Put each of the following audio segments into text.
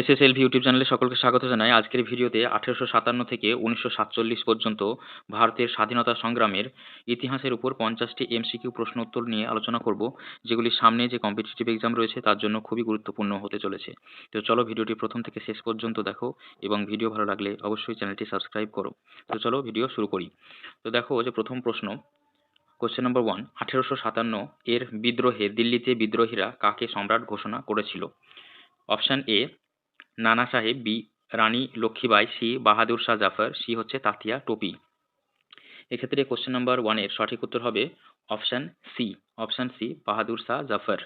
এসএসএলভি YouTube চ্যানেলে সকলকে স্বাগত জানাই। আজকের ভিডিওতে আঠেরোশো সাতান্ন থেকে উনিশশো সাতচল্লিশ পর্যন্ত ভারতের স্বাধীনতা সংগ্রামের ইতিহাসের উপর পঞ্চাশটি এমসিকিউ প্রশ্ন উত্তর নিয়ে আলোচনা করব, যেগুলি সামনে যে কম্পিটিটিভ এক্সাম রয়েছে তার জন্য খুবই গুরুত্বপূর্ণ হতে চলেছে। তো চলো ভিডিওটি প্রথম থেকে শেষ পর্যন্ত দেখো এবং ভিডিও ভালো লাগলে অবশ্যই চ্যানেলটি সাবস্ক্রাইব করো। তো চলো ভিডিও শুরু করি। তো দেখো যে প্রথম প্রশ্ন কোশ্চেন নম্বর ওয়ান আঠেরোশো সাতান্ন এর বিদ্রোহে দিল্লিতে বিদ্রোহীরা কাকে সম্রাট ঘোষণা করেছিল? Option A Nana Sahib, B, Rani Lakshmibai C, Bahadur Shah Zafar, C হচ্ছে তাতিয়া টোপি। এক্ষেত্রে কোশ্চেন নাম্বার ওয়ানের সঠিক উত্তর হবে option C option C Bahadur Shah Zafar.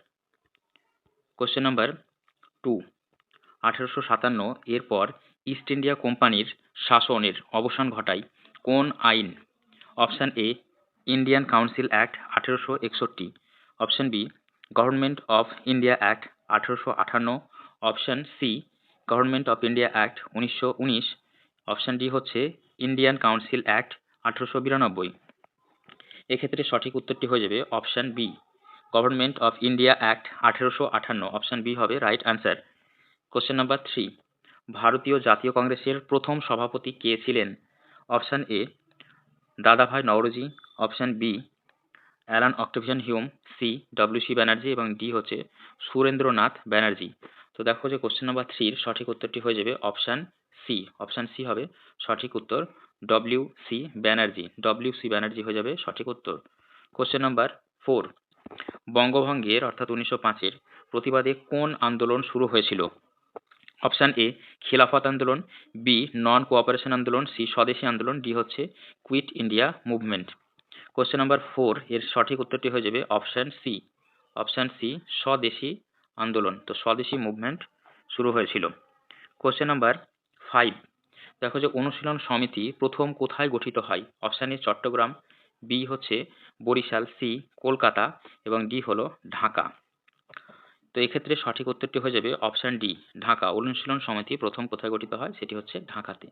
Question number two আঠেরোশো সাতান্ন এরপর ইস্ট ইন্ডিয়া কোম্পানির শাসনের অবসান ঘটায় কোন আইন? Option A Indian council act আঠেরোশো একষট্টি। Option B government of India act আঠেরোশো আঠান্ন। Option C government of India act উনিশশো উনিশ অপশান ডি হচ্ছে ইন্ডিয়ান কাউন্সিল অ্যাক্ট আঠেরোশো বিরানব্বই। এক্ষেত্রে সঠিক উত্তরটি হয়ে যাবে option B government of India act আঠেরোশো আঠান্ন। অপশান বি হবে right answer question number three ভারতীয় জাতীয় কংগ্রেসের প্রথম সভাপতি কে ছিলেন? Option A Dadabhai Naoroji. Option B Allan Octavian Hume C W C Banerjee এবং ডি হচ্ছে সুরেন্দ্রনাথ ব্যানার্জি। তো দেখো যে কোশ্চেন নাম্বার থ্রির সঠিক উত্তরটি হয়ে যাবে অপশান সি অপশান সি হবে সঠিক উত্তর W C Banerjee W C Banerjee হয়ে যাবে সঠিক উত্তর। কোশ্চেন নাম্বার ফোর বঙ্গভঙ্গের অর্থাৎ উনিশশো পাঁচের প্রতিবাদে কোন আন্দোলন শুরু হয়েছিল? অপশান এ খিলাফত আন্দোলন বি নন কোঅপারেশন আন্দোলন সি স্বদেশী আন্দোলন ডি হচ্ছে quit India movement question number four এর সঠিক উত্তরটি হয়ে যাবে option C option C Swadeshi আন্দোলন, তো স্বদেশী মুভমেন্ট শুরু হয়েছিল। কোশ্চেন নাম্বার ফাইভ দেখো যে অনুশীলন সমিতি প্রথম কোথায় গঠিত হয়? অপশান এ চট্টগ্রাম বি হচ্ছে বরিশাল সি কলকাতা এবং ডি হলো ঢাকা। তো এক্ষেত্রে সঠিক উত্তরটি হয়ে যাবে অপশান ডি ঢাকা। অনুশীলন সমিতি প্রথম কোথায় গঠিত হয়? সেটি হচ্ছে ঢাকাতে।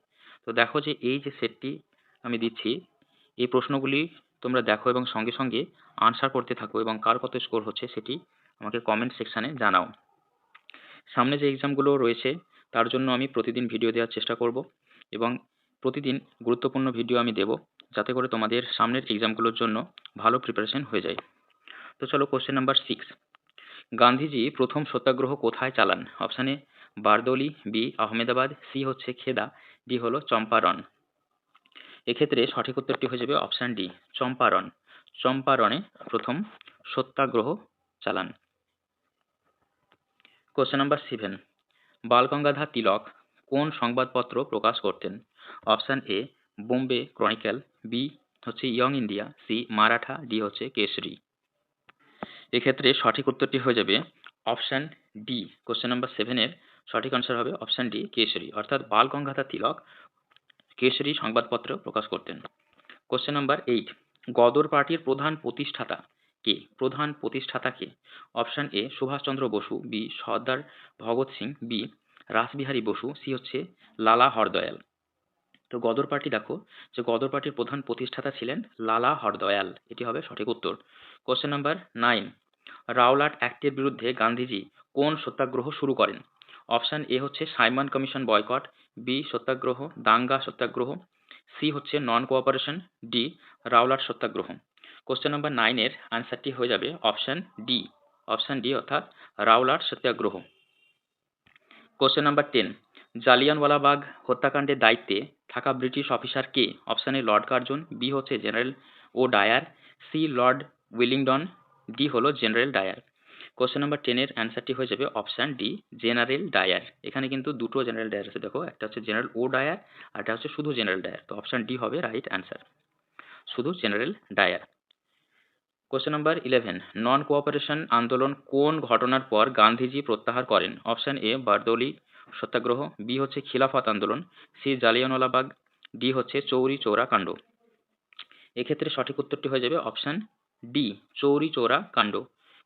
তো দেখো যে এই যে সেটটি আমি দিচ্ছি, এই প্রশ্নগুলি তোমরা দেখো এবং সঙ্গে সঙ্গে আনসার করতে থাকো এবং কার কত স্কোর হচ্ছে সেটি আমাকে কমেন্ট সেকশানে জানাও। সামনে যে এক্সামগুলো রয়েছে, তার জন্য আমি প্রতিদিন ভিডিও দেওয়ার চেষ্টা করব এবং প্রতিদিন গুরুত্বপূর্ণ ভিডিও আমি দেব যাতে করে তোমাদের সামনের এক্সামগুলোর জন্য ভালো প্রিপারেশন হয়ে যায়। তো চলো কোশ্চেন নাম্বার সিক্স গান্ধীজি প্রথম সত্যাগ্রহ কোথায় চালান? অপশানে বারদৌলি বি আহমেদাবাদ সি হচ্ছে খেদা ডি হলো চম্পারণ। এক্ষেত্রে সঠিক উত্তরটি হয়ে যাবে অপশান ডি চম্পারণ। চম্পারণে প্রথম সত্যাগ্রহ চালান। Question number seven Balgangadhar Tilak কোন সংবাদপত্র প্রকাশ করতেন? Option A Bombay chronicle B হচ্ছে young India C Maratha D হচ্ছে কেশরী এক্ষেত্রে সঠিক উত্তরটি হয়ে যাবে অপশান ডি কোশ্চেন নাম্বার সেভেনের সঠিক আনসার হবে অপশান ডি কেশরী অর্থাৎ বাল গঙ্গাধর তিলক কেশরী সংবাদপত্র প্রকাশ করতেন। কোশ্চেন নাম্বার এইট গদর পার্টির প্রধান প্রতিষ্ঠাতা কে? প্রধান প্রতিষ্ঠাতা কে? Option A, Subhashchandra Basu, B, Sardar Bhagat Singh, B, Rashbehari Basu, C হচ্ছে লালা হরদয়াল। তো গদর পার্টি দেখো, যে গদর পার্টির প্রধান প্রতিষ্ঠাতা ছিলেন লালা হরদয়াল। এটি হবে সঠিক উত্তর। কোশ্চেন নাম্বার নাইন রাওলাট অ্যাক্টের বিরুদ্ধে গান্ধীজি কোন সত্যাগ্রহ শুরু করেন? অপশান এ হচ্ছে Simon commission boycott, B, satyagraha, দাঙ্গা সত্যাগ্রহ, সি হচ্ছে non cooperation D, Rowlatt satyagraha. Question number নাইনের আনসারটি হয়ে যাবে অপশান ডি অপশান ডি অর্থাৎ Rowlatt satyagraha. Question number ten Jallianwalabagh হত্যাকাণ্ডের দায়িত্বে থাকা ব্রিটিশ অফিসার কে? অপশান লর্ড কার্জন বি হচ্ছে জেনারেল ও Dyer C lord Willingdon D হলো জেনারেল ডায়ার কোশ্চেন নাম্বার টেনের অ্যান্সারটি হয়ে যাবে অপশান ডি জেনারেল ডায়ার এখানে কিন্তু দুটো জেনারেল ডায়ার আছে, দেখো। একটা হচ্ছে জেনারেল ও ডায়ার আর একটা হচ্ছে শুধু জেনারেল ডায়ার তো অপশান ডি হবে রাইট অ্যান্সার শুধু general Dyer question number eleven non cooperation আন্দোলন কোন ঘটনার পর গান্ধীজি প্রত্যাহার করেন? Option A Bardoli, satyagraha. B হচ্ছে খিলাফত আন্দোলন। সি জালিয়ানওয়ালাবাগ। ডি হচ্ছে চৌরি চৌরা কাণ্ড। এক্ষেত্রে সঠিক উত্তরটি হয়ে যাবে অপশান ডি চৌরি চৌরা কাণ্ড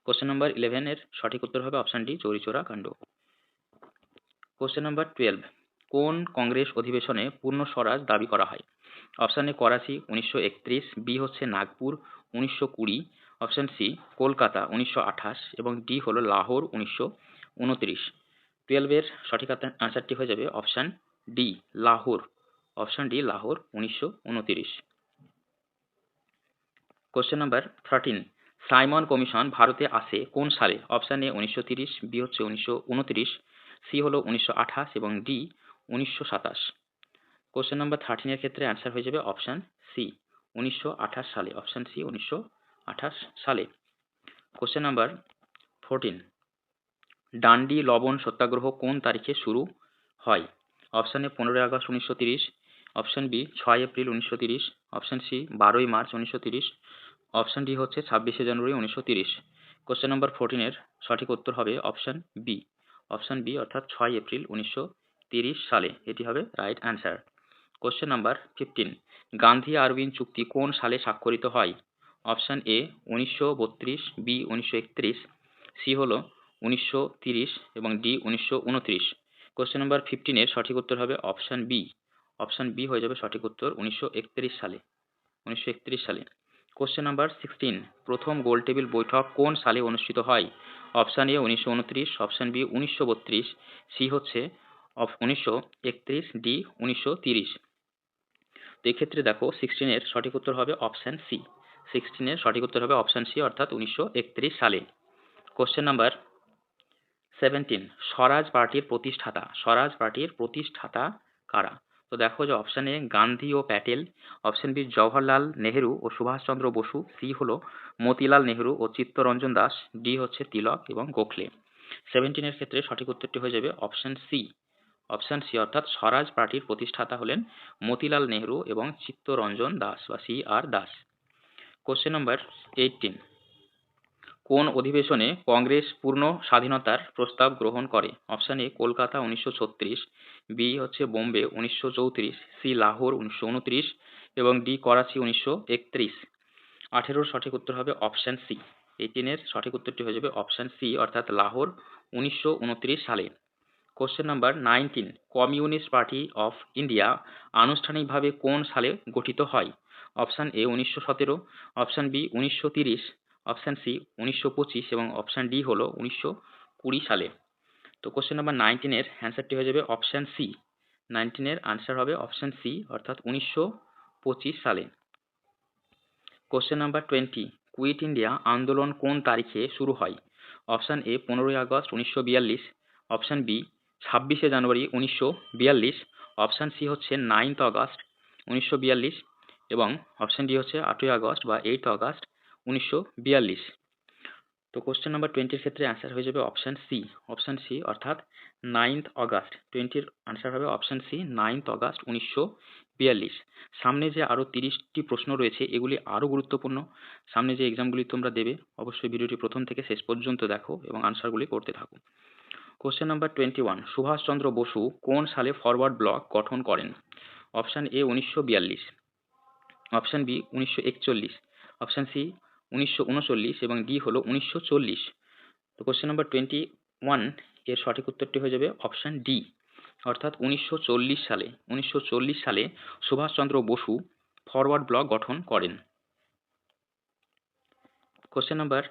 কোশ্চেন নাম্বার ইলেভেনের সঠিক উত্তর হবে অপশান ডি চৌরি চৌরা কাণ্ড। কোশ্চেন নাম্বার টুয়েলভ কোন কংগ্রেস অধিবেশনে পূর্ণ স্বরাজ দাবি করা হয়? অপশান এ করাচি, উনিশশো একত্রিশ। বি হচ্ছে নাগপুর। উনিশশো কুড়ি অপশান সি কলকাতা উনিশশো আঠাশ এবং ডি হলো লাহোর উনিশশো উনত্রিশ। টুয়েলভের সঠিক আনসারটি হয়ে যাবে option D Lahore. Option D Lahore উনিশশো উনতিরিশ। Question number thirteen Simon commission ভারতে আসে কোন সালে? অপশান এ উনিশশো তিরিশ বি হচ্ছে উনিশশো উনতিরিশ সি হলো উনিশশো আঠাশ এবং ডি উনিশশো সাতাশ। কোশ্চেন নাম্বার থার্টিনের ক্ষেত্রে অ্যান্সার হয়ে যাবে অপশান সি উনিশশো আঠাশ সালে অপশান সি উনিশশো আঠাশ সালে। কোশ্চেন নাম্বার ফোরটিন ডান্ডি লবণ সত্যাগ্রহ কোন তারিখে শুরু হয়? অপশান এ পনেরোই আগস্ট উনিশশো তিরিশ। অপশান বি ছয় এপ্রিল উনিশশো তিরিশ। অপশান সি বারোই মার্চ উনিশশো তিরিশ। অপশান ডি হচ্ছে ছাব্বিশে জানুয়ারি উনিশশো তিরিশ। কোশ্চেন নাম্বার ফোরটিনের সঠিক উত্তর হবে অপশান বি অপশান বি অর্থাৎ ছয় এপ্রিল উনিশশো তিরিশ সালে। এটি হবে right answer question number fifteen Gandhi Irwin চুক্তি কোন সালে স্বাক্ষরিত হয়? অপশান এ উনিশশো বত্রিশ বি উনিশশো একত্রিশ সি হলো উনিশশো তিরিশ এবং ডি উনিশশো উনত্রিশ। কোশ্চেন নাম্বার ফিফটিনের সঠিক উত্তর হবে অপশান বি অপশান বি হয়ে যাবে সঠিক উত্তর উনিশশো একত্রিশ সালে। উনিশশো একত্রিশ সালে। কোশ্চেন নাম্বার সিক্সটিন প্রথম গোল টেবিল বৈঠক কোন সালে অনুষ্ঠিত হয়? অপশান এ উনিশশো উনত্রিশ অপশান বি উনিশশো বত্রিশ সি হচ্ছে উনিশশো একত্রিশ ডি উনিশশো তিরিশ। তো এক্ষেত্রে দেখো সিক্সটিনের সঠিক উত্তর হবে অপশান সি সিক্সটিনের সঠিক উত্তর হবে অপশান সি অর্থাৎ উনিশশো একত্রিশ সালে। কোশ্চেন নাম্বার সেভেন্টিন স্বরাজ পার্টির প্রতিষ্ঠাতা। স্বরাজ পার্টির প্রতিষ্ঠাতা কারা? তো দেখো যে অপশান এ গান্ধী ও প্যাটেল। অপশান বি জওহরলাল নেহেরু ও সুভাষচন্দ্র বসু। সি হলো মতিলাল নেহেরু ও চিত্তরঞ্জন দাস। ডি হচ্ছে তিলক এবং গোখলে। সেভেন্টিনের ক্ষেত্রে সঠিক উত্তরটি হয়ে যাবে অপশান সি অপশান সি অর্থাৎ স্বরাজ পার্টির প্রতিষ্ঠাতা হলেন মতিলাল নেহরু এবং চিত্তরঞ্জন দাস বা C R Das. Question number eighteen কোন অধিবেশনে কংগ্রেস পূর্ণ স্বাধীনতার প্রস্তাব গ্রহণ করে? অপশান এ কলকাতা উনিশশো ছত্রিশ বি হচ্ছে বোম্বে উনিশশো চৌত্রিশ সি লাহোর উনিশশো উনত্রিশ এবং ডি করাচি উনিশশো একত্রিশ। আঠেরোর সঠিক উত্তর হবে অপশান সি এইটিনের সঠিক উত্তরটি হয়ে যাবে অপশান সি অর্থাৎ লাহোর উনিশশো উনত্রিশ সালে। Question number nineteen communist party of India আনুষ্ঠানিকভাবে কোন সালে গঠিত হয়? অপশান এ উনিশশো সতেরো অপশান বি উনিশশো তিরিশ অপশান সি উনিশশো পঁচিশ এবং অপশান ডি হলো উনিশশো কুড়ি সালে। তো কোশ্চেন নাম্বার নাইনটিনের অ্যান্সারটি হয়ে যাবে অপশান সি নাইনটিনের আনসার হবে অপশান সি অর্থাৎ উনিশশো পঁচিশ সালে। Question number twenty quit India আন্দোলন কোন তারিখে শুরু হয়? অপশান এ পনেরোই আগস্ট উনিশশো বিয়াল্লিশ অপশান বি ছাব্বিশে জানুয়ারি উনিশশো বিয়াল্লিশ অপশান সি হচ্ছে নাইনথ আগস্ট উনিশশো বিয়াল্লিশ এবং অপশান ডি হচ্ছে আটই আগস্ট বা এইট আগস্ট উনিশশো বিয়াল্লিশ। তো কোশ্চেন নাম্বার টোয়েন্টির ক্ষেত্রে অ্যান্সার হয়ে যাবে অপশান সি অপশান সি অর্থাৎ নাইনথ অগাস্ট টোয়েন্টির আনসার হবে অপশান সি নাইনথ অগাস্ট উনিশশো বিয়াল্লিশ। সামনে যে আরও তিরিশটি প্রশ্ন রয়েছে, এগুলি আরও গুরুত্বপূর্ণ। সামনে যে এক্সামগুলি তোমরা দেবে, অবশ্যই ভিডিওটি প্রথম থেকে শেষ পর্যন্ত দেখো এবং আনসারগুলি করতে থাকো। Question number twenty one Subhashchandra Basu কোন সালে ফরওয়ার্ড ব্লক গঠন করেন? অপশান এ উনিশশো বিয়াল্লিশ অপশান বি উনিশশো একচল্লিশ অপশান সি উনিশশো উনচল্লিশ এবং ডি হলো উনিশশো চল্লিশ। তো কোশ্চেন নাম্বার টোয়েন্টি ওয়ানের সঠিক উত্তরটি হয়ে যাবে অপশান ডি অর্থাৎ উনিশশো চল্লিশ সালে, উনিশশো চল্লিশ সালে সুভাষচন্দ্র বসু ফরওয়ার্ড ব্লক গঠন করেন। Question number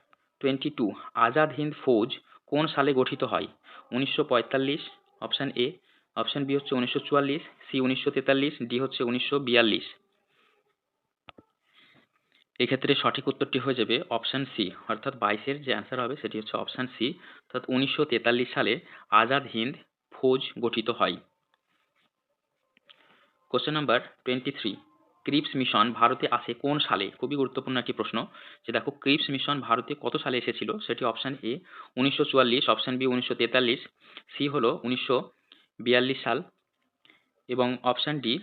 twenty two Azad Hind Fauj কোন সালে গঠিত হয়? উনিশশো পঁয়তাল্লিশ অপশান এ অপশান বি হচ্ছে উনিশশো চুয়াল্লিশ সি উনিশশো তেতাল্লিশ ডি হচ্ছে উনিশশো বিয়াল্লিশ। এক্ষেত্রে সঠিক উত্তরটি হয়ে যাবে অপশান সি অর্থাৎ বাইশের যে অ্যান্সার হবে সেটি হচ্ছে অপশান সি অর্থাৎ উনিশশো তেতাল্লিশ সালে আজাদ হিন্দ ফৌজ গঠিত হয়। Question number twenty three Cripps mission ভারতে আসে কোন সালে? খুবই গুরুত্বপূর্ণ একটি প্রশ্ন। যে দেখো, ক্রিপস মিশন ভারতে কত সালে এসেছিল? সেটি অপশান এ উনিশশো চুয়াল্লিশ অপশান বি উনিশশো তেতাল্লিশ সি হলো উনিশশো বিয়াল্লিশ সাল এবং অপশান ডি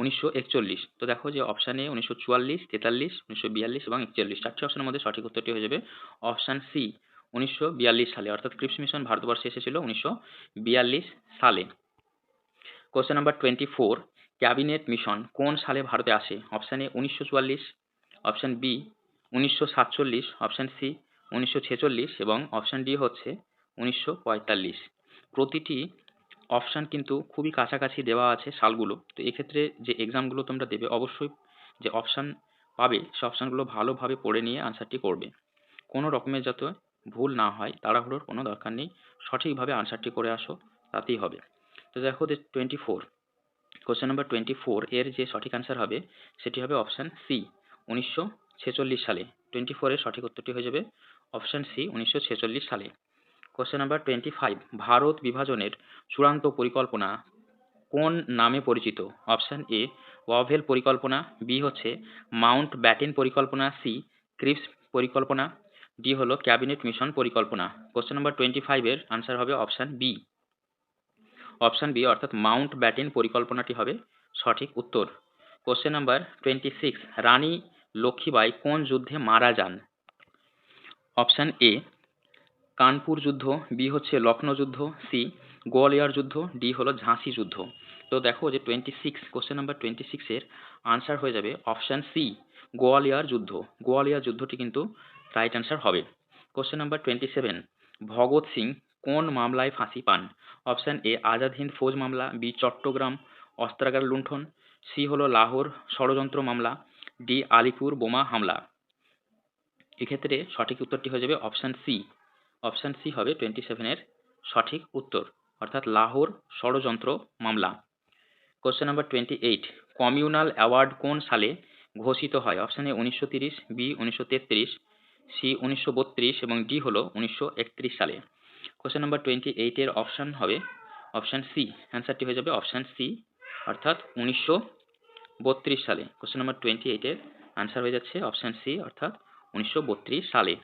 উনিশশো একচল্লিশ। তো দেখো যে অপশান এ উনিশশো চুয়াল্লিশ, তেতাল্লিশ, উনিশশো বিয়াল্লিশ এবং একচল্লিশ। চারটি অপশানের মধ্যে সঠিক উত্তরটি হয়ে যাবে অপশান সি উনিশশো বিয়াল্লিশ সালে। অর্থাৎ ক্রিপস মিশন ভারতবর্ষে এসেছিল উনিশশো বিয়াল্লিশ সালে। Question number twenty four cabinet mission কোন সালে ভারতে আসে? অপশান এ উনিশশো চুয়াল্লিশ, অপশান বি উনিশশো সাতচল্লিশ, অপশান সি উনিশশো ছেচল্লিশ এবং অপশান ডি হচ্ছে উনিশশো পঁয়তাল্লিশ। প্রতিটি অপশান কিন্তু খুবই কাছাকাছি দেওয়া আছে সালগুলো। তো এক্ষেত্রে যে এক্সামগুলো তোমরা দেবে, অবশ্যই যে অপশান পাবে, সে অপশানগুলো ভালোভাবে পড়ে নিয়ে আনসারটি করবে। কোনো রকমের যাতে ভুল না হয়, তাড়াহুড়োর কোনো দরকার নেই। সঠিকভাবে আনসারটি করে আসো, তাতেই হবে। তো দেখো যে twenty four question number twenty four এর যে সঠিক আনসার হবে, সেটি হবে অপশান সি উনিশশো ছেচল্লিশ সালে। টোয়েন্টি ফোরের সঠিক উত্তরটি হয়ে যাবে অপশান সি উনিশশো ছেচল্লিশ সালে। Question number twenty five Bharat বিভাজনের চূড়ান্ত পরিকল্পনা কোন নামে পরিচিত? অপশান এ ওয়াভেল পরিকল্পনা বি হচ্ছে মাউন্ট ব্যাটেন পরিকল্পনা সি ক্রিপস পরিকল্পনা ডি হলো ক্যাবিনেট মিশন পরিকল্পনা। কোশ্চেন নাম্বার টোয়েন্টি ফাইভের আনসার হবে অপশান বি অপশান বি অর্থাৎ মাউন্ট ব্যাটেন পরিকল্পনাটি হবে সঠিক উত্তর। Question number twenty six Rani Lakshmibai কোন যুদ্ধে মারা যান? অপশান এ, কানপুর যুদ্ধ, বি হচ্ছে লখনৌ যুদ্ধ, সি গোয়ালিয়র যুদ্ধ, ডি হলো ঝাঁসি যুদ্ধ। তো দেখো যে twenty six question number twenty সিক্সের আনসার হয়ে যাবে অপশান সি গোয়ালিয়র যুদ্ধ। গোয়ালিয়র যুদ্ধটি কিন্তু রাইট আনসার হবে। Question number twenty seven Bhagat Singh কোন মামলায় ফাঁসি পান? অপশান এ, আজাদ হিন্দ ফৌজ মামলা, বি, চট্টগ্রাম অস্ত্রাগার লুণ্ঠন, সি হলো লাহোর ষড়যন্ত্র মামলা, ডি, আলিপুর বোমা হামলা। এক্ষেত্রে সঠিক উত্তরটি হয়ে যাবে অপশান সি। অপশান সি হবে টোয়েন্টি সেভেনের সঠিক উত্তর, অর্থাৎ লাহোর ষড়যন্ত্র মামলা। Question number twenty eight communal award কোন সালে ঘোষিত হয়? অপশান এ, উনিশশো তিরিশ, বি, উনিশশো তেত্রিশ, সি, উনিশশো বত্রিশ এবং ডি হলো উনিশশো একত্রিশ সালে। কোশ্চেন নাম্বার টোয়েন্টি এইটের অপশান হবে অপশান সি অ্যান্সারটি হয়ে যাবে অপশান সি অর্থাৎ উনিশশো বত্রিশ সালে। কোশ্চেন নাম্বার টোয়েন্টি এইটের আনসার হয়ে যাচ্ছে অপশান সি অর্থাৎ উনিশশো বত্রিশ সালে।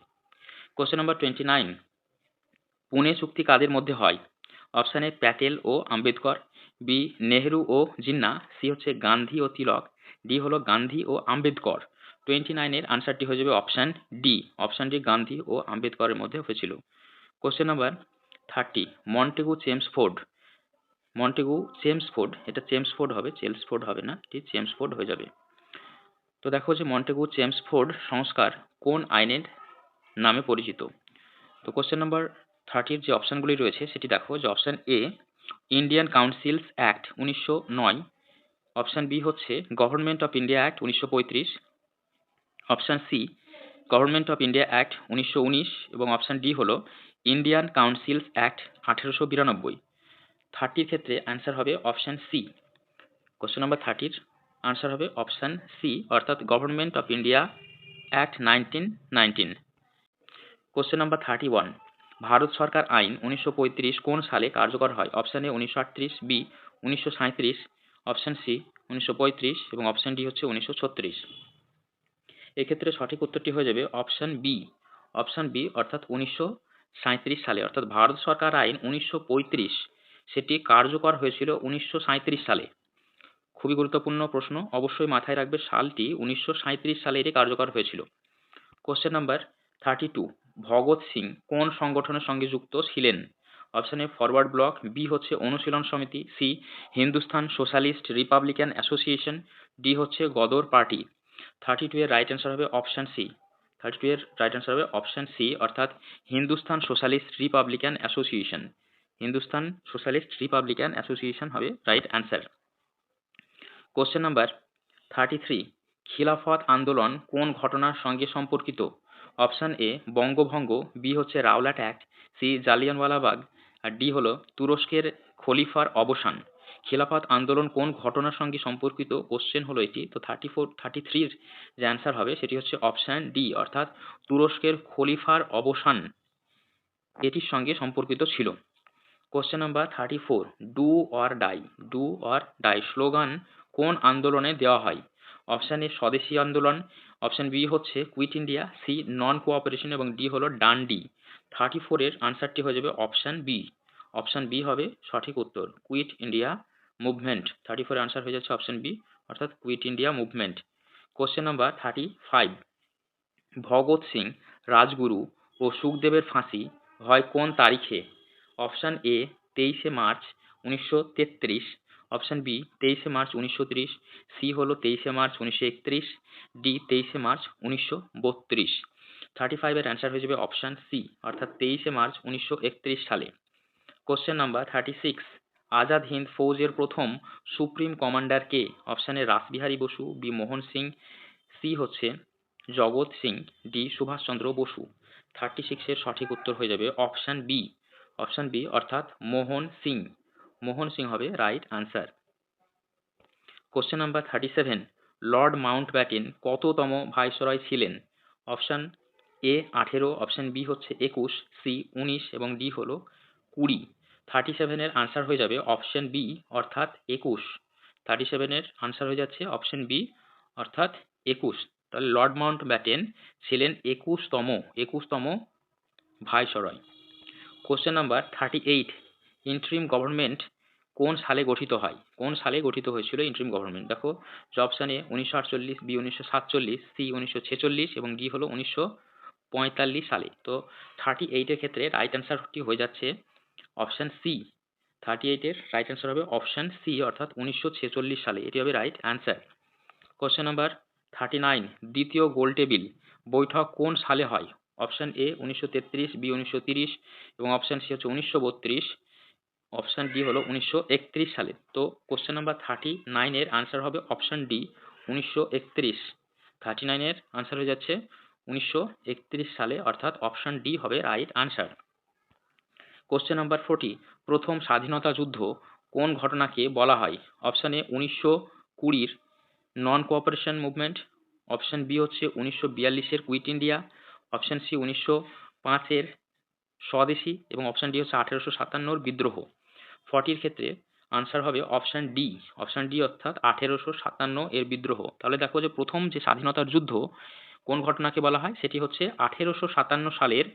Question number twenty nine Pune চুক্তি কাদের মধ্যে হয়? অপশান এ প্যাটেল ও আম্বেদকর। বি নেহেরু ও জিন্না। সি হচ্ছে গান্ধী ও তিলক। ডি হলো গান্ধী ও আম্বেদকর। টোয়েন্টি নাইনের আনসারটি হয়ে যাবে option D option D Gandhi ও আম্বেদকরের মধ্যে হয়েছিল। Question number thirty Montagu Chelmsford Montagu Chelmsford এটা চেমসফোর্ড হবে চেলসফোর্ড হবে না এটি চেমসফোর্ড হয়ে যাবে। তো দেখো যে মন্টেগু চেমসফোর্ড সংস্কার কোন আইনের নামে পরিচিত? তো কোশ্চেন নাম্বার থার্টির যে অপশানগুলি রয়েছে, সেটি দেখো যে option A Indian councils act উনিশশো নয়। অপশান বি হচ্ছে গভর্নমেন্ট অফ ইন্ডিয়া অ্যাক্ট উনিশশো পঁয়ত্রিশ। Option C government of India act উনিশশো উনিশ। এবং অপশান ডি হলো ইন্ডিয়ান কাউন্সিলস অ্যাক্ট আঠেরোশো বিরানব্বই। থার্টির ক্ষেত্রে অ্যান্সার হবে অপশান সি কোশ্চেন নাম্বার থার্টির আনসার হবে অপশান সি অর্থাৎ government of India act nineteen nineteen question number thirty one Bharat সরকার আইন উনিশশো পঁয়ত্রিশ কোন সালে কার্যকর হয়? অপশান উনিশশো বি উনিশশো অপশান সি উনিশশো পঁয়ত্রিশ এবং অপশান ডি হচ্ছে উনিশশো ছত্রিশ। এক্ষেত্রে সঠিক উত্তরটি হয়ে যাবে অপশান বি অপশান বি অর্থাৎ উনিশশো সাঁত্রিশ সালে, অর্থাৎ ভারত সরকার আইন উনিশশো পঁয়ত্রিশ, সেটি কার্যকর হয়েছিল উনিশশো সাঁত্রিশ সালে। খুবই গুরুত্বপূর্ণ প্রশ্ন, অবশ্যই মাথায় রাখবে, সালটি উনিশশো সাঁত্রিশ সালে এটি কার্যকর হয়েছিল। Question number thirty two Bhagat Singh কোন সংগঠনের সঙ্গে যুক্ত ছিলেন? অপশান ফরওয়ার্ড ব্লক বি হচ্ছে অনুশীলন সমিতি C Hindustan socialist republican association D হচ্ছে গদর পার্টি। থার্টি টু এর রাইট অ্যান্সার হবে অপশান সি থার্টি টু এর রাইট অ্যান্সার হবে অপশান সি অর্থাৎ Hindustan socialist republican association Hindustan socialist republican association হবে right answer question number thirty three Khilafat আন্দোলন কোন ঘটনার সঙ্গে সম্পর্কিত? অপশান এ বঙ্গভঙ্গ বি হচ্ছে রাওলাট অ্যাক্ট সি জালিয়ানওয়ালাবাগ, আর ডি হলো তুরস্কের খলিফার অবসান। খিলাফত আন্দোলন কোন ঘটনার সঙ্গে সম্পর্কিত? কোশ্চেন হলো এটি। তো থার্টি ফোর থার্টি থ্রির যে অ্যান্সার হবে, সেটি হচ্ছে অপশান ডি অর্থাৎ তুরস্কের খলিফার অবসান এটির সঙ্গে সম্পর্কিত ছিল। Question number thirty four do or die do or die slogan কোন আন্দোলনে দেওয়া হয়? অপশান এ স্বদেশী আন্দোলন। অপশান বি হচ্ছে quit India C non cooperation এবং ডি হলো ডান্ডি থার্টি ফোরের আনসারটি হয়ে যাবে অপশান বি অপশান বি হবে সঠিক উত্তর quit India movement thirty four answer হয়ে যাচ্ছে অপশান বি অর্থাৎ quit India movement question number thirty five Bhagat Singh, Rajguru ও সুখদেবের ফাঁসি হয় কোন তারিখে? অপশান এ তেইশে মার্চ উনিশশো তেত্রিশ। অপশান বি তেইশে মার্চ উনিশশো তিরিশ। সি হলো তেইশে মার্চ উনিশশো একত্রিশ। ডি তেইশে মার্চ উনিশশো বত্রিশ। থার্টি ফাইভের অ্যান্সার হয়ে যাবে অপশান সি অর্থাৎ তেইশে মার্চ উনিশশো একত্রিশ সালে। Question number thirty six Azad Hind ফৌজের প্রথম সুপ্রিম কমান্ডার কে? অপশানে রাসবিহারী বসু, বি মোহন সিং, সি হচ্ছে জগৎ সিং, ডি সুভাষচন্দ্র বসু। থার্টি সিক্সের সঠিক উত্তর হয়ে যাবে অপশান বি। অপশান বি অর্থাৎ মোহন সিং। মোহন সিং হবে right answer question number thirty seven Lord Mountbatten কততম ভাইসরয় ছিলেন? অপশান এ আঠেরো, অপশান বি হচ্ছে একুশ, সি উনিশ এবং ডি হলো কুড়ি। থার্টি সেভেনের আনসার হয়ে যাবে অপশান বি অর্থাৎ একুশ। থার্টি সেভেনের আনসার হয়ে যাচ্ছে অপশান বি অর্থাৎ একুশ। তাহলে লর্ড মাউন্ট ব্যাটেন ছিলেন একুশতম একুশতম viceroy. Question number thirty eight interim government কোন সালে গঠিত হয়? কোন সালে গঠিত হয়েছিল ইন্ট্রিম গভর্নমেন্ট দেখো এ উনিশশো আটচল্লিশ বি উনিশশো সাতচল্লিশ সি উনিশশো ছেচল্লিশ এবং ডি হলো উনিশশো পঁয়তাল্লিশ সালে। তো থার্টি এইটের ক্ষেত্রে রাইট অ্যান্সারটি হয়ে যাচ্ছে? Option C. থার্টি এইটের রাইট অ্যান্সার হবে অপশান সি, অর্থাৎ উনিশশো ছেচল্লিশ সালে। এটি হবে right answer question number thirty nine দ্বিতীয় গোল টেবিল বৈঠক কোন সালে হয়? অপশান এ উনিশশো তেত্রিশ, বি উনিশশো তিরিশ এবং অপশান সি হচ্ছে উনিশশো বত্রিশ। অপশান ডি হলো উনিশশো একত্রিশ সালে। তো কোশ্চেন নাম্বার থার্টি নাইনের আনসার হবে অপশান ডি, উনিশশো একত্রিশ। থার্টি নাইনের আনসার হয়ে যাচ্ছে উনিশশো একত্রিশ সালে, অর্থাৎ অপশান ডি হবে right answer question number forty প্রথম স্বাধীনতা যুদ্ধ কোন ঘটনাকে বলা হয়? অপশান এ উনিশশো কুড়ির non cooperation movement option B হচ্ছে উনিশশো বিয়াল্লিশের কুইট ইন্ডিয়া অপশান সি উনিশশো পাঁচের স্বদেশী। এবং অপশান ডি হচ্ছে আঠেরোশো সাতান্নর বিদ্রোহ। ফর্টির ক্ষেত্রে আনসার হবে অপশান ডি অপশান ডি অর্থাৎ আঠেরোশো সাতান্ন এর বিদ্রোহ। তাহলে দেখো যে প্রথম যে স্বাধীনতার যুদ্ধ কোন ঘটনাকে বলা হয়? সেটি হচ্ছে আঠেরোশো সাতান্ন সালের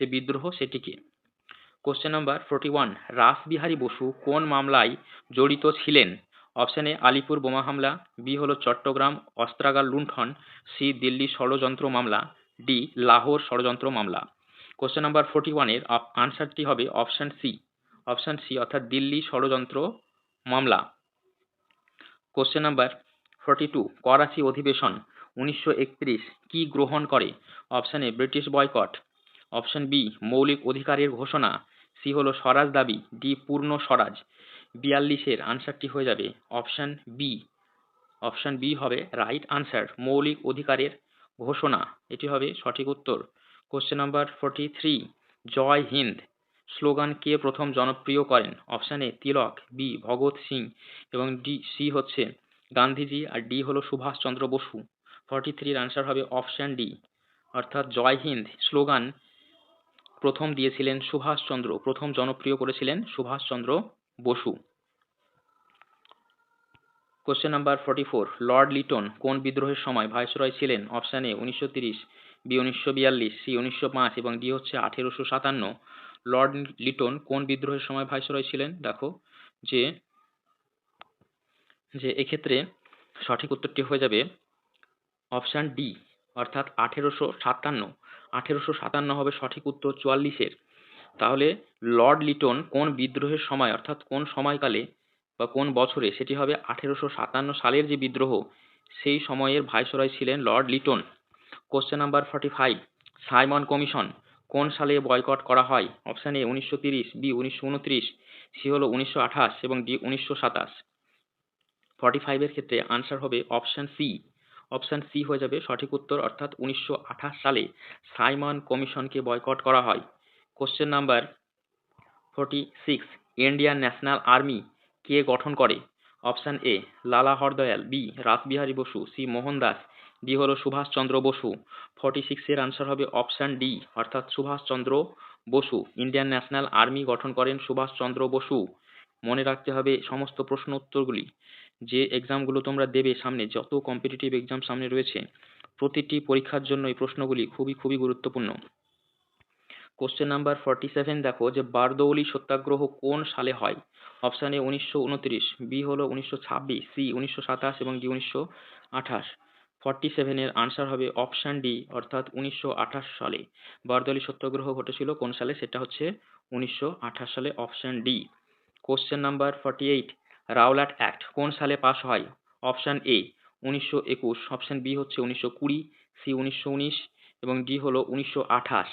যে বিদ্রোহ, সেটিকে। Question number forty one Rashbehari Basu কোন মামলায় জড়িত ছিলেন? অপশান এ আলিপুর বোমা হামলা। বি হলো চট্টগ্রাম অস্ত্রাগার লুণ্ঠন। সি দিল্লি ষড়যন্ত্র মামলা। ডি লাহোর ষড়যন্ত্র মামলা। কোশ্চেন নাম্বার ফোরটি ওয়ানের আনসারটি হবে অপশান সি অপশান সি অর্থাৎ দিল্লি ষড়যন্ত্র মামলা। Question number forty two Karachi অধিবেশন, উনিশশো একত্রিশ, কি গ্রহণ করে? Option A British boycott option B মৌলিক অধিকারের ঘোষণা। সি হলো স্বরাজ দাবি, ডি পূর্ণ স্বরাজ। বিয়াল্লিশের আনসারটি হয়ে যাবে অপশান বি। অপশান বি হবে রাইট আনসার, মৌলিক অধিকারের ঘোষণা। এটি হবে সঠিক উত্তর। কোশ্চেন নাম্বার ফোরটি থ্রি, জয় হিন্দ। স্লোগান কে প্রথম জনপ্রিয় করেন? Option A, Tilak, B, Bhagat Singh এবং ডি, সি হচ্ছে গান্ধীজি আর ডি হলো সুভাষচন্দ্র বসু। ফর্টি থ্রির আনসার হবে অপশান ডি। অর্থাৎ জয় হিন্দ, স্লোগান প্রথম দিয়েছিলেন সুভাষচন্দ্র প্রথম জনপ্রিয় করেছিলেন Subhashchandra Basu. Question number forty four lord Lytton কোন বিদ্রোহের সময় ভাইসরয় ছিলেন? অপশান এ উনিশশো তিরিশ বি উনিশশো বিয়াল্লিশ সি উনিশশো পাঁচ এবং ডি হচ্ছে আঠেরোশো সাতান্ন। লর্ড লিটন কোন বিদ্রোহের সময় ভাইসরয় ছিলেন? দেখো, যে যে এক্ষেত্রে সঠিক উত্তরটি হয়ে যাবে অপশান ডি, অর্থাৎ আঠেরোশো সাতান্ন। আঠেরোশো সাতান্ন হবে সঠিক উত্তর চুয়াল্লিশের। তাহলে লর্ড লিটন কোন বিদ্রোহের সময়, অর্থাৎ কোন সময়কালে বা কোন বছরে, সেটি হবে আঠেরোশো সাতান্ন সালের যে বিদ্রোহ, সেই সময়ের ভাইসরয় ছিলেন lord Lytton. Question number forty five Simon commission কোন সালে বয়কট করা হয়? অপশান এ উনিশশো তিরিশ বি উনিশশো উনত্রিশ সি হলো উনিশশো আঠাশ এবং ডি উনিশশো সাতাশ। ফর্টি ফাইভের ক্ষেত্রে আনসার হবে অপশান সি অপশান সি হয়ে যাবে। সঠিক উত্তর অর্থাৎ উনিশশো আঠাশ সালে সাইমন কমিশনকে বয়কট করা হয়। Question number forty six Indian National Army কে গঠন করে? Option A Lala Hardayal B Rashbehari Basu C Mohandas D হলো সুভাষচন্দ্র বসু ফর্টি সিক্সের আনসার হবে অপশান ডি অর্থাৎ Subhashchandra Basu Indian National Army গঠন করেন সুভাষচন্দ্র বসু মনে রাখতে হবে সমস্ত প্রশ্ন উত্তরগুলি। যে এক্সামগুলো তোমরা দেবে সামনে, যত কম্পিটিটিভ এক্সাম সামনে রয়েছে, প্রতিটি পরীক্ষার জন্য এই প্রশ্নগুলি খুবই খুবই গুরুত্বপূর্ণ। কোশ্চেন নাম্বার ফর্টি সেভেন দেখো, যে বারদৌলি সত্যাগ্রহ কোন সালে হয়? অপশান এ উনিশশো উনত্রিশ বি হলো উনিশশো ছাব্বিশ সি উনিশশো সাতাশ এবং ডি উনিশশো আঠাশ। ফর্টি সেভেনের আনসার হবে অপশান ডি অর্থাৎ উনিশশো আঠাশ সালে। বারদৌলি সত্যাগ্রহ ঘটেছিল কোন সালে? সেটা হচ্ছে উনিশশো আঠাশ সালে option D question number forty eight Rowlatt act কোন সালে পাশ হয়? অপশান এ, উনিশশো একুশ। অপশান বি হচ্ছে উনিশশো কুড়ি, সি উনিশশো উনিশ এবং ডি হলো উনিশশো আঠাশ।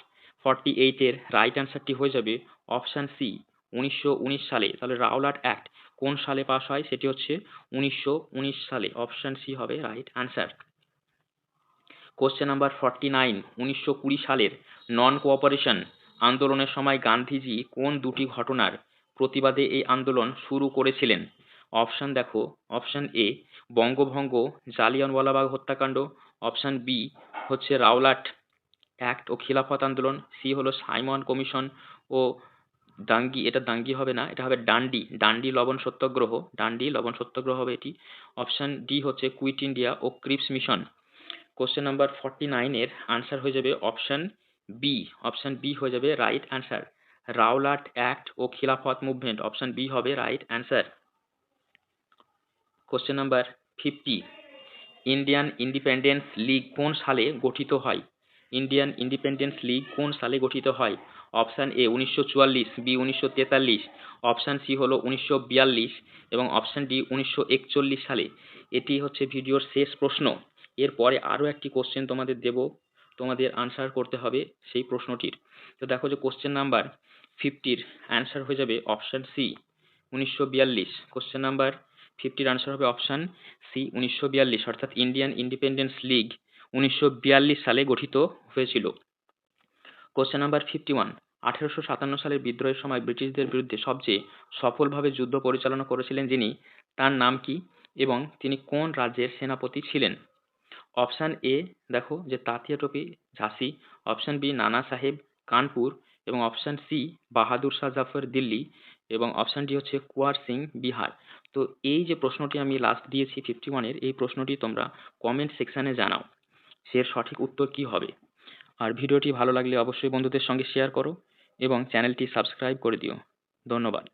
ফর্টি এইটের রাইট অ্যান্সারটি হয়ে যাবে অপশান সি, উনিশশো উনিশ সালে। তাহলে রাওলাট অ্যাক্ট কোন সালে পাশ হয়? সেটি হচ্ছে উনিশশো উনিশ সালে। অপশান সি হবে right answer. Question number forty nine, উনিশশো কুড়ি সালের নন কোঅপারেশন আন্দোলনের সময় গান্ধীজি কোন দুটি ঘটনার প্রতিবাদে এই আন্দোলন শুরু করেছিলেন? অপশন দেখো অপশন এ বঙ্গভঙ্গ জালিয়ানওয়ালাবাগ হত্যাকাণ্ড। অপশন বি হচ্ছে রাওলাট অ্যাক্ট ও খিলাফত আন্দোলন। সি হলো সাইমন কমিশন ও ডাঙ্গি এটা ডাঙ্গি হবে না, এটা হবে ডান্ডি। ডান্ডি লবণ সত্যাগ্রহ, ডান্ডি লবণ সত্যাগ্রহ হবে এটি। অপশান ডি হচ্ছে কুইট ইন্ডিয়া ও Cripps mission question number forty নাইনের আনসার হয়ে যাবে অপশান বি অপশান বি হয়ে যাবে রাইট অ্যান্সার রাওলাট অ্যাক্ট ও খিলাফত মুভমেন্ট অপশান বি হবে right answer question number fifty Indian independence league কোন সালে গঠিত হয়? ইন্ডিয়ান ইন্ডিপেন্ডেন্স লিগ কোন সালে গঠিত হয়? অপশান এ উনিশশো চুয়াল্লিশ বি উনিশশো তেতাল্লিশ অপশান সি হলো উনিশশো বিয়াল্লিশ এবং অপশান ডি উনিশশো একচল্লিশ সালে। এটি হচ্ছে ভিডিওর শেষ প্রশ্ন। এরপরে আরও একটি কোশ্চেন তোমাদের দেব, তোমাদের আনসার করতে হবে সেই প্রশ্নটির। তো দেখো যে কোশ্চেন নাম্বার ফিফটির অ্যান্সার হয়ে যাবে অপশান সি উনিশশো বিয়াল্লিশ। কোশ্চেন নাম্বার ফিফটির আনসার হবে অপশান সি উনিশশো বিয়াল্লিশ, অর্থাৎ ইন্ডিয়ান ইন্ডিপেন্ডেন্স লিগ উনিশশো বিয়াল্লিশ সালে গঠিত হয়েছিল। কোশ্চেন নাম্বার ফিফটি ওয়ান, আঠেরোশো সাতান্ন সালের বিদ্রোহের সময় ব্রিটিশদের বিরুদ্ধে সবচেয়ে সফলভাবে যুদ্ধ পরিচালনা করেছিলেন যিনি, তার নাম কি এবং তিনি কোন রাজ্যের সেনাপতি ছিলেন? অপশান এ দেখো যে তাতিয়া টপি ঝাঁসি, অপশান বি নানা সাহেব, কানপুর এবং অপশান সি বাহাদুর শাহ জাফর দিল্লি এবং অপশানটি হচ্ছে কুয়ার সিং বিহার তো এই যে প্রশ্নটি আমি লাস্ট দিয়েছি ফিফটি ওয়ানের এই প্রশ্নটি তোমরা কমেন্ট সেকশানে জানাও সে সঠিক উত্তর কি হবে। আর ভিডিওটি ভালো লাগলে অবশ্যই বন্ধুদের সঙ্গে শেয়ার করো এবং চ্যানেলটি সাবস্ক্রাইব করে দিও। ধন্যবাদ।